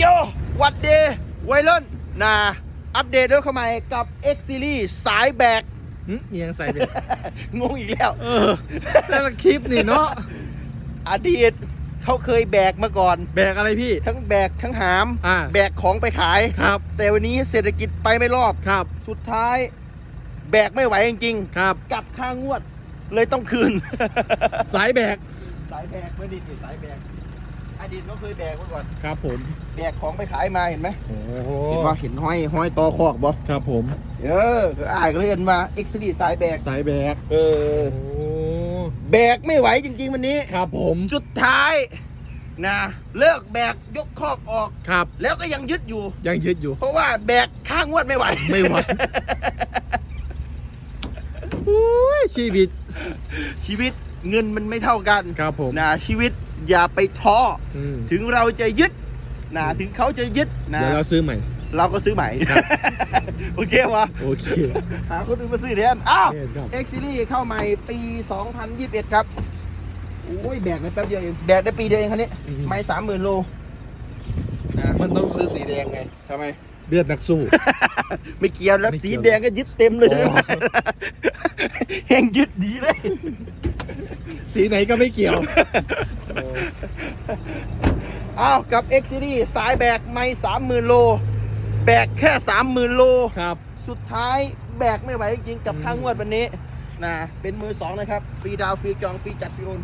โยวัดเดย์ไวรุ่นนะอัปเดตเรื่องเข้ามากับ X Series สายแบกหึเอียงใส่เด็กงงอีกแล้ว เออแต่ละคลิปนี่เนาะอดีตเขาเคยแบกมาก่อน แบกอะไรพี่ ทั้งแบกทั้งหามอ่าแบกของไปขายครับ แต่วันนี้เศรษฐกิจไปไม่รอดครับ สุดท้าย แบกไม่ไหวจริงครับๆกลับค่างวด เลยต้องคืน สายแบก สายแบกเมื่อดีตสายแบก อดีตเขาเคยแบกมาก่อนครับผมแบกของไปขายมาเห็นไหมโอ้โหเห็นว่าเห็นห้อยห้อยตอคอกบ่ครับผม เออก็อ่านก็เลยเห็นมา X Series สายแบกสายแบกเออโอ้แบกไม่ไหวจริง ๆ วันนี้ครับผมสุดท้ายนะเลิกแบกยกคอกออก ครับ แล้วก็ยังยึดอยู่ ยังยึดอยู่ เพราะว่าแบกข้างวดไม่ไหวไม่ไหวอุ้ยชีวิต ชีวิตเงินมันไม่เท่ากันครับผมนะชีวิต อย่าไปท้ออืมถึงเราจะยึดนะถึงเขาจะยึดนะเดี๋ยวเราซื้อใหม่ เราก็ซื้อใหม่ ครับ โอเควะโอเคหาคนอื่นมาซื้อแทนอ้าวโอเคครับ X Series เข้าใหม่ปี 2021 ครับ โอ้ย แบกในแป๊บเดียวเอง แบกได้ปีเดียวเองคันนี้ อืมไม่สามหมื่นโลนะมันต้องซื้อสีแดงไงทำไม เลือดนักสู้ ไม่เกี่ยวแล้วไม่เกี่สียวแดงก็ยึดเต็มเลย อ๋อ แห้งยึดดีเลย สีไหนก็ไม่เกี่ยว อ้าว กับ X Series สายแบกไม่สามหมื่นโล แบกแค่สามหมื่นโล ครับ สุดท้ายแบกไม่ไหวจริงๆกับอืมค่างวดวันนี้นะเป็นมือสองนะครับ ฟรีดาวน์ฟรีจอง ฟรีจัดฟรีโอน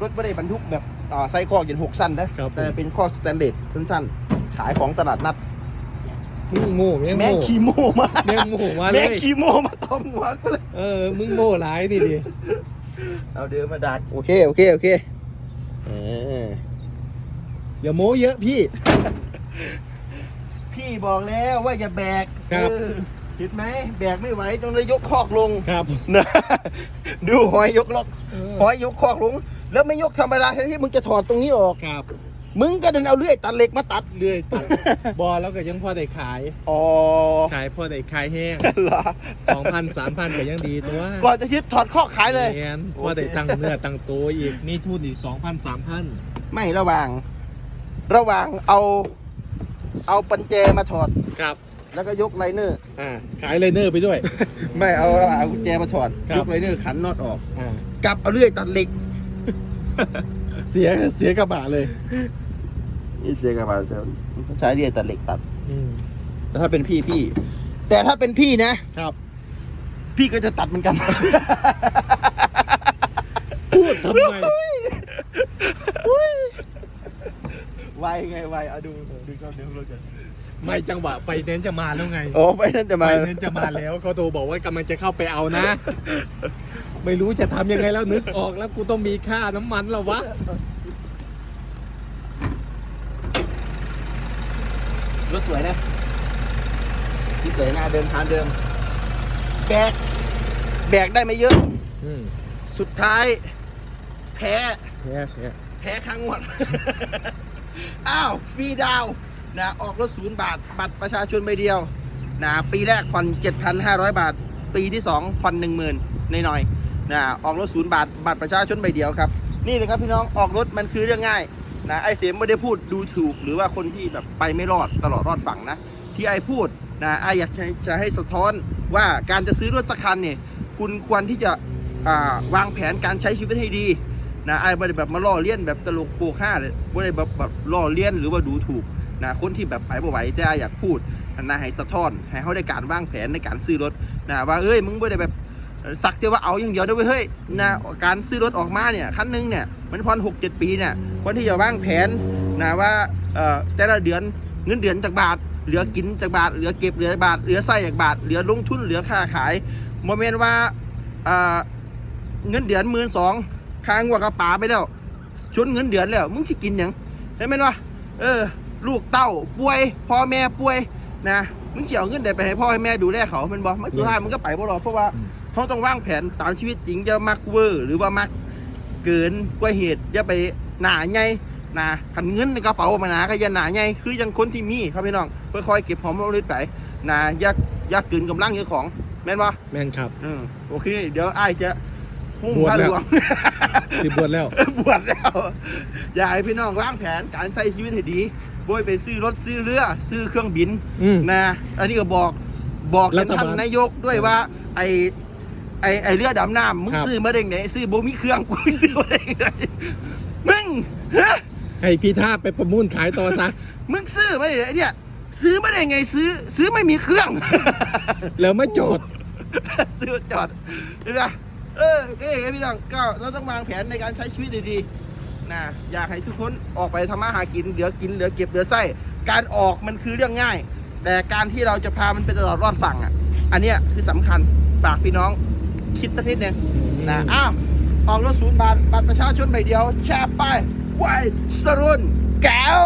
รถไม่ได้บรรทุกแบบอ่าไซส์คอกอย่างหกสั้นนะครับผม แต่เป็นคอกสแตนเลสสั้นๆ ขายของตลาดนัด มึงโง่แม่งแม่งโง่คีโมมาแม่งโง่มาเลย แม่งคีโมมาตอมหัวกูเลย เออ มึงโง่หลายนี่ดิ เอาเดินมาดักโอเค โอเค โอเคเอออย่าโม้เยอะพี่ พี่บอกแล้วว่าอย่าแบกครับ เออเห็นไหม แบกไม่ไหวต้องเลยยกคอกลงครับนะดูหอยยกล็อกเออหอยยกคอกลง แล้วไม่ยกธรรมดาแทนที่มึงจะถอดตรงนี้ออก ครับ มึงก็เดินเอาเลื่อยตัดเหล็กมาตัด เรื่อยตัด บอแล้วก็ยังพอได้ขาย อ๋อขายพอได้ขายแห้งเหรอสองพันสามพันก็ยังดีตัวก่อนจะยึดถอดคอกขายเลยแมนพอได้ตั้งเนื้อตั้งตัวอีกนี่ทุนอีกสองพันสามพันไม่ระหว่าง ระหว่างเอา เอาปัญแจมาถอดครับ แล้วก็ยกไลเนอร์ อ่า ขายไลเนอร์ไปด้วย ไม่เอาเอากุญแจมาถอดครับยกไลเนอร์ขันน็อตออกอ่ากับเอาเลื่อยตัดเหล็ก เสียเสียกระบะเลยนี่เสียกับมาใช้เลื่อยตัดเหล็กตัดอืมแต่ถ้าเป็นพี่พี่ แต่ถ้าเป็นพี่นะครับ พี่ก็จะตัดเหมือนกัน พูดทำไมไวไงไวเอาดูดูก่อนดูก่อนไม่จังหวะไฟเน้นซ์จะมาแล้วไงโอ้ไปนั่นจะไฟมาเน้นซ์จะมาแล้วเขาโทรบอกว่ากำลังจะเข้าไปเอานะ ไม่รู้จะทำยังไงแล้วนึกออกแล้วกูต้องมีค่าน้ำมันแล้ววะ รถสวยนะที่สวยหน้าเดิมทางเดิม แบก แบกได้ไม่เยอะ อืมสุดท้าย แพ้ แค่แค่แพ้ข้างงวด อ้าวฟรีดาวน์นะออกรถศูนย์บาท บัตรประชาชนใบเดียวนะปีแรกผ่อน7,500 บาท ปีที่ 2 ผ่อน 10,000หน่อยๆ นะออกรถศูนย์บาทบัตรประชาชนใบเดียวครับ นี่เลยครับพี่น้องออกรถมันคือเรื่องง่ายนะไอเสียไม่ได้พูดดูถูกหรือว่าคนที่แบบไปไม่รอดตลอดรอดฝั่งนะ ที่ไอพูดนะไออยากจะให้สะท้อนว่าการจะซื้อรถสักคันเนี่ยคุณควรที่จะวางแผนการใช้ชีวิตให้ดีนะไอ้ไม่ได้แบบมาล่อเลี้ยนแบบตลกโปกห้าเลยไม่ได้แบบแบบล่อเลี้ยนหรือว่าดูถูกนะคนที่แบบไปบ่ไหวแต่อยอยากพูดนะให้สะท้อน ให้เขาได้การวางแผนในการซื้อรถนะว่าเอ้ยมึงไม่ได้แบบ สักแต่ว่าเอาอย่างเดียวด้วยเฮ้ยนะการซื้อรถออกมาเนี่ยคันหนึงเนี่ยมันผ่อนหกเจ็ดปีเนี่ยคนที่จะวางแผนนะว่าเอ่อแต่ละเดือนเงินเดือนจากบาท เหลือกินจากบาท เหลือเก็บเหลือบาท เหลือใส่จากบาท เหลือลงทุนเหลือค่าขายโมเมนต์ว่าอ่าเงินเดือนหมื่นสองค้างว่ากระป๋าไปแล้วชนเงินเดือนแล้วมึงที่กินยังเห็นไหมวะเออ ลูกเต้าป่วย พ่อแม่ป่วยนะมึงเฉียวเงินเดือนไปให้พ่อให้แม่ดูแลเขามันบอกมันสุดท้ายมันก็ไปบ่รอดเพราะว่า เขาต้องวางแผนตามชีวิตจริงจะมักเวอร์ หรือว่ามักเกินกว่าเหตุอย่าไปหนาไงนะขันเงินในกระเป๋ามาหนาก็อย่าหนาไงคือยังคนที่มีครับพี่น้องค่อยๆเก็บหอมรอมริบไปนะอย่าอย่าเกินกำลังเจ้าของ แม่นปะแม่นครับ อืมโอเค เดี๋ยวไอ้ายจะหุ้มบวชผ้าแล้หวลวงที่บวชแล้ว บวชแล้ว อยากให้พี่น้องวางแผนการใช้ชีวิตให้ดีบบยไปซื้อรถซื้อเรือ ซื้อเครื่องบิน อืม นะ อันนี้ก็บอกบอกรัท่านฐบาล ท่านนายกด้วยว่า ไอ ไอไอเรือดำน้ำมึงครับ ซื้อมาได้ไงซื้อโบมีเครื่องกูซื้อมาได้ไงมึงฮะให้พี่ท่าไปประมูลขายต่อซะ มึงซื้อมาได้ไงเนี่ยซื้อมาได้ไงซื้อ ซื้อไม่มีเครื่อง แล้วไม่จอด ซื้อจอดเห็นไหมเออเอ้ยพี่น้องก็เราต้องวางแผนในการใช้ชีวิตดีๆนะอยากให้ทุกคนออกไปทำมาหากินเหลือกินเหลือเก็บเหลือไส้การออกมันคือเรื่องง่าย แต่การที่เราจะพามันไปตลอดรอดฝั่งอะ อันเนี้ยคือสำคัญฝากพี่น้อง คิดสักนิดหนึงนะอ้าวออกรถศูนย์บาทบัตรประชาชนใบเดียว แชร์ไปไวสรุนแก้ว